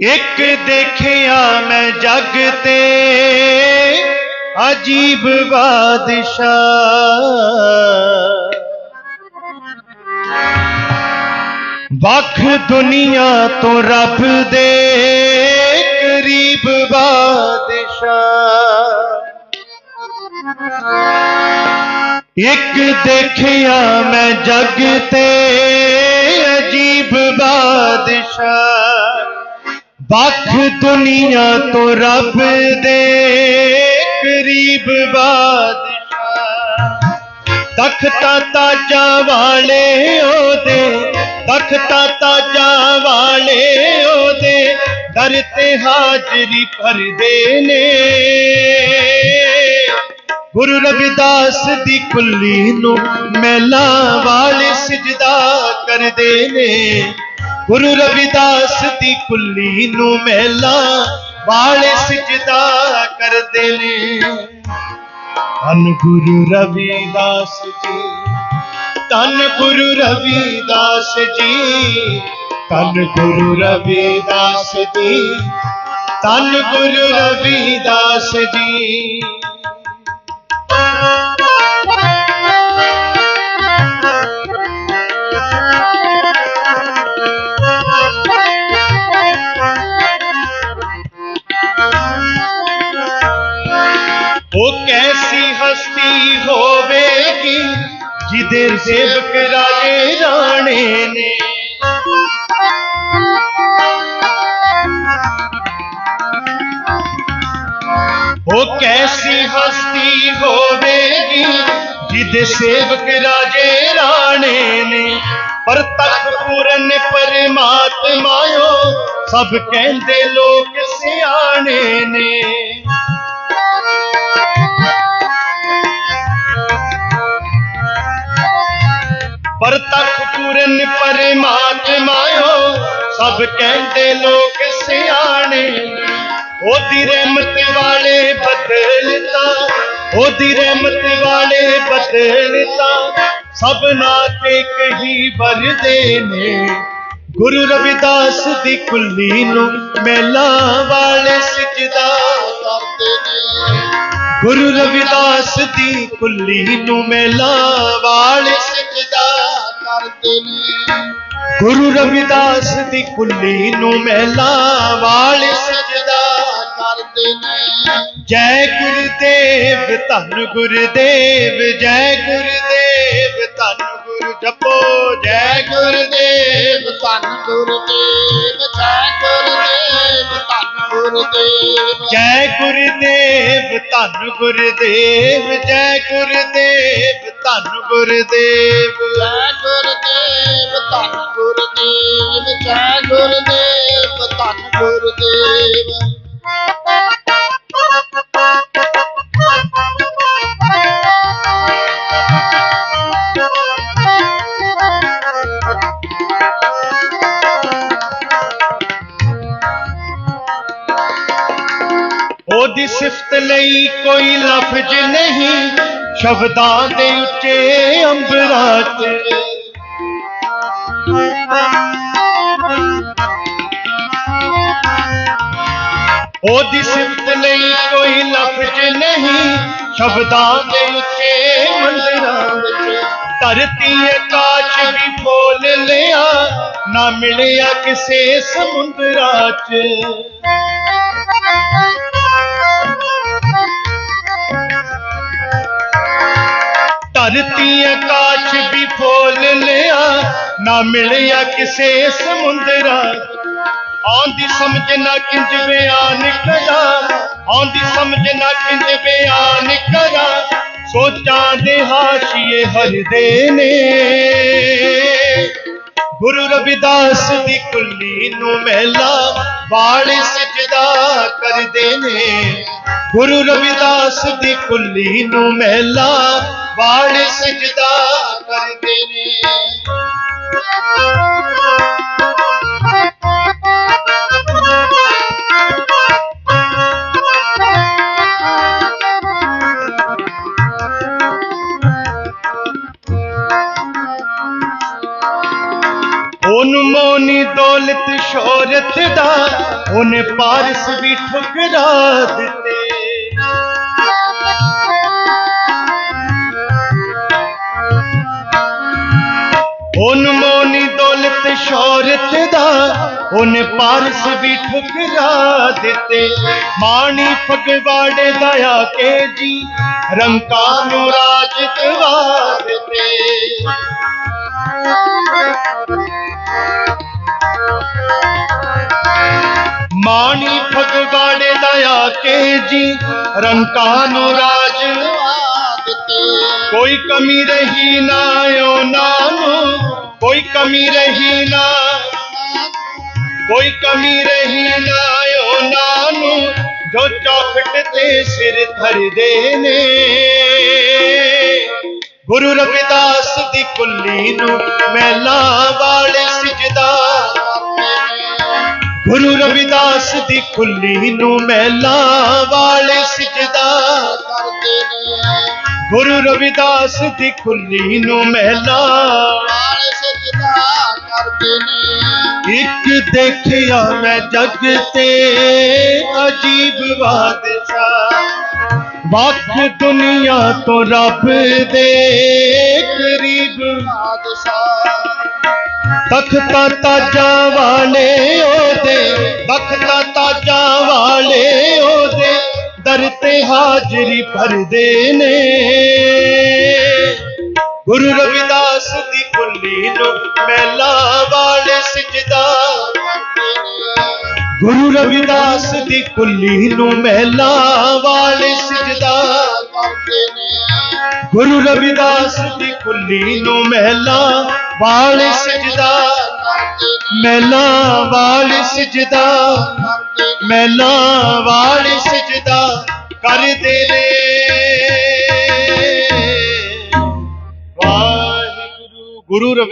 ਇੱਕ ਦੇਖਿਆ ਮੈਂ ਜਗ ਤੇ, ਅਜੀਬ ਬਾਦਸ਼ਾਹ। ਵੱਖ ਦੁਨੀਆ ਤੋਂ ਰੱਬ ਦੇ ਕਰੀਬ ਬਾਦਸ਼ਾਹ। ਇੱਕ ਦੇਖਿਆ ਮੈਂ ਜਗ ਤੇ, ਅਜੀਬ ਬਾਦਸ਼ਾਹ। ਵੱਖ ਦੁਨੀਆ ਤੋਂ ਰੱਬ ਦੇ ਕਰੀਬ ਬਾਦਸ਼ਾਹ। ਤਖਤਾ ਤਾਜਾ ਵਾਲੇ ਉਹਦੇ ਤਖਤਾ ਤਾਜਾ ਵਾਲੇ ਉਹਦੇ, ਦਰ ਤੇ ਹਾਜ਼ਰੀ ਭਰਦੇ ਨੇ। ਗੁਰੂ ਰਵਿਦਾਸ ਦੀ ਕੁੱਲੀ ਨੂੰ ਮਹਿਲਾ ਵਾਲੇ ਸਜਦਾ ਕਰਦੇ ਨੇ। ਗੁਰੂ ਰਵਿਦਾਸ ਦੀ ਕੁੱਲੀ ਨੂੰ ਮਹਿਲਾ ਵਾਲੇ ਸਜਦਾ ਕਰਦੇ ਨੇ। ਧੰਨ ਗੁਰੂ ਰਵਿਦਾਸ ਜੀ, ਧੰਨ ਗੁਰੂ ਰਵਿਦਾਸ ਜੀ, ਧੰਨ ਗੁਰੂ ਰਵਿਦਾਸ ਜੀ, ਧੰਨ ਗੁਰੂ ਰਵਿਦਾਸ ਜੀ। ਉਹ ਕੈਸੀ ਹਸਤੀ ਹੋਵੇਗੀ ਜਿਹਦੇ ਸੇਵਕ ਰਾਜੇ ਰਾਣੇ ਨੇ? ਉਹ ਕੈਸੀ ਹਸਤੀ ਹੋਵੇਗੀ ਜਿਹਦੇ ਸੇਵਕ ਰਾਜੇ ਰਾਣੇ ਨੇ? ਪਰ ਤਖਤ ਪੂਰਨ ਪਰਮਾਤਮਾਇਓ ਸਭ ਕਹਿੰਦੇ ਲੋਕ ਸਭ ਕਹਿੰਦੇ ਲੋਕ ਸਿਆਣੇ, ਉਹਦੀ ਰਹਿਮਤ ਵਾਲੇ ਬਦਲਤਾ, ਉਹਦੀ ਰਹਿਮਤ ਵਾਲੇ ਬਦਲਤਾ ਸਭਨਾ ਤੇ ਕਹੀ ਵਰਦੇ ਨੇ। ਗੁਰੂ ਰਵਿਦਾਸ ਦੀ ਕੁੱਲੀ ਨੂੰ ਮੈਲਾ ਵਾਲੇ ਸਜਦਾ ਕਰਦੇ ਨੇ। ਗੁਰੂ ਰਵਿਦਾਸ ਦੀ ਕੁੱਲੀ ਨੂੰ ਮੇਲਾ ਵਾਲੇ ਸਜਦਾ ਕਰਦੇ ਨੇ। ਗੁਰੂ ਰਵਿਦਾਸ ਦੀ ਕੁੱਲੀ ਨੂੰ ਮਹਿਲਾ ਵਾਲ ਸਜਦਾ ਕਰਦੇ ਨੇ। ਜੈ ਗੁਰਦੇਵ, ਧੰਨ ਗੁਰਦੇਵ, ਜੈ ਗੁਰਦੇਵ, ਧੰਨ ਗੁਰੂ ਜਪੋ। ਜੈ ਗੁਰਦੇਵ, ਧੰਨ ਗੁਰਦੇਵ, ਜੈ ਗੁਰਦੇਵ, ਧੰਨ ਗੁਰਦੇਵ। ਜੈ ਗੁਰਦੇਵ, ਧੰਨ ਗੁਰਦੇਵ, ਜੈ ਗੁਰਦੇਵ, ਧੰਨ ਗੁਰਦੇਵ। ਜੈ ਗੁਰਦੇਵ ਧੰਨ ਗੁਰਦੇਵ ਜੈ ਗੁਰਦੇਵ ਧੰਨ ਗੁਰਦੇਵ ਉਹਦੀ ਸਿਫਤ ਲਈ ਕੋਈ ਲਫ਼ਜ਼ ਨਹੀਂ ਸ਼ਬਦਾਂ ਦੇ ਉੱਚੇ ਅੰਬਰਾਂ 'ਚ सिफत नहीं, कोई लफ्ज नहीं, शब्दां दे उच्चे मंदिरां धरती काश भी बोल लिया, ना मिले किसे समुंदरा च धरती ਨਾ ਮਿਲਿਆ ਕਿਸੇ ਸਮੁੰਦਰਾ ਆਉਂਦੀ ਸਮਝ ਨਾ ਕਿੰਜ ਬਿਆਨ ਕਰਾਂ ਆਉਂਦੀ ਸਮਝ ਨਾ ਕਿੰਜ ਬਿਆਨ ਕਰਾਂ ਸੋਚਾਂ ਦੇ ਹਾਸ਼ੀਏ ਹਰਦੇ ਨੇ। ਗੁਰੂ ਰਵਿਦਾਸ ਦੀ ਕੁੱਲੀ ਨੂੰ ਮਹਿਲਾ ਵਾਲੇ ਸਜਦਾ ਕਰਦੇ ਨੇ। ਗੁਰੂ ਰਵਿਦਾਸ ਦੀ ਕੁੱਲੀ ਨੂੰ ਮਹਿਲਾ ਵਾਲੇ ਸਜਦਾ ਕਰਦੇ ਨੇ। ਉਹਨੂੰ ਮੋਨੀ ਦੌਲਤ ਸ਼ੋਹਰਤ ਦਾ ਉਹਨੇ ਪਾਰਸ ਵੀ ਠੁਕਰਾ ਦਿੱਤੇ। ਉਹਨ ਮੋਨੀ ਦੌਲਤ ਸ਼ੌਹਰਤ ਦਾ ਉਹਨੇ ਪਾਰਸ ਵੀ ਠੁਕਰਾ ਦਿੱਤੇ। ਮਾਣੀ ਫਗਵਾੜੇ ਦਾ ਆ ਕੇ ਜੀ, ਰੰਕਾ ਨੂੰ ਰਾਜ ਦਿਵਾ ਦਿੱਤੇ। ਮਾਣੀ ਫਗਵਾੜੇ ਦਾ ਆ ਕੇ ਜੀ, ਰੰਕਾ ਨੂੰ ਰਾਜ ਕੋਈ ਕਮੀ ਰਹੀ ਨਾ ਉਹਨਾਂ ਨੂੰ ਕੋਈ ਕਮੀ ਰਹੀ ਨਾ ਕੋਈ ਕਮੀ ਰਹੀ ਨਾ ਉਹਨਾਂ ਨੂੰ ਜੋ ਚੌਖਟ ਤੇ ਸਿਰ ਧਰਦੇ ਨੇ। ਗੁਰੂ ਰਵਿਦਾਸ ਦੀ ਕੁੱਲੀ ਨੂੰ ਮਹਿਲਾ ਵਾਲੇ ਸਜਦਾ। ਗੁਰੂ ਰਵਿਦਾਸ ਦੀ ਕੁੱਲੀ ਨੂੰ ਮਹਿਲਾ ਵਾਲੇ ਗੁਰੂ ਰਵਿਦਾਸ ਦੀ ਕੁੱਲੀ ਨੂੰ ਮਹਿਲਾ। ਵਾਲੇ ਸਜਦਾ ਕਰਦੇ ਨੇ। ਇੱਕ ਦੇਖਿਆ ਮੈਂ ਜਗ ਤੇ ਅਜੀਬ ਬਾਦਸ਼ਾਹ। ਵੱਖ ਦੁਨੀਆ ਤੋਂ ਰੱਬ ਦੇ ਕਰੀਬ। ਬਾਦਸ਼ਾਹ। ਤਖਤਾ ਤਾਜਾਂ ਵਾਲੇ ਉਹਦੇ ਤਖਤਾ ਤਾਜਾਂ ਵਾਲੇ ਉਹਦੇ ਦਰ ਤੇ ਹਾਜ਼ਰੀ ਭਰਦੇ ਨੇ। ਗੁਰੂ ਰਵਿਦਾਸ ਦੀ ਕੁੱਲੀ ਨੂੰ ਮਹਿਲਾ ਵਾਲੇ ਸਜਦਾ। ਗੁਰੂ ਰਵਿਦਾਸ ਦੀ ਕੁੱਲੀ ਨੂੰ ਮਹਿਲਾ ਵਾਲੇ ਸਜਦਾ। ਗੁਰੂ ਰਵਿਦਾਸ ਦੀ ਕੁੱਲੀ ਨੂੰ ਮਹਿਲਾ ਵਾਲੇ ਸਜਦਾ। ਮਹਿਲਾ ਵਾਲੇ ਸਜਦਾ। ਮਹਿਲਾ ਵਾਲੇ ਸਜਦਾ। ਕਰਦੇ ਨੇ ਗੁਰੂ ਰਵਿਦਾਸ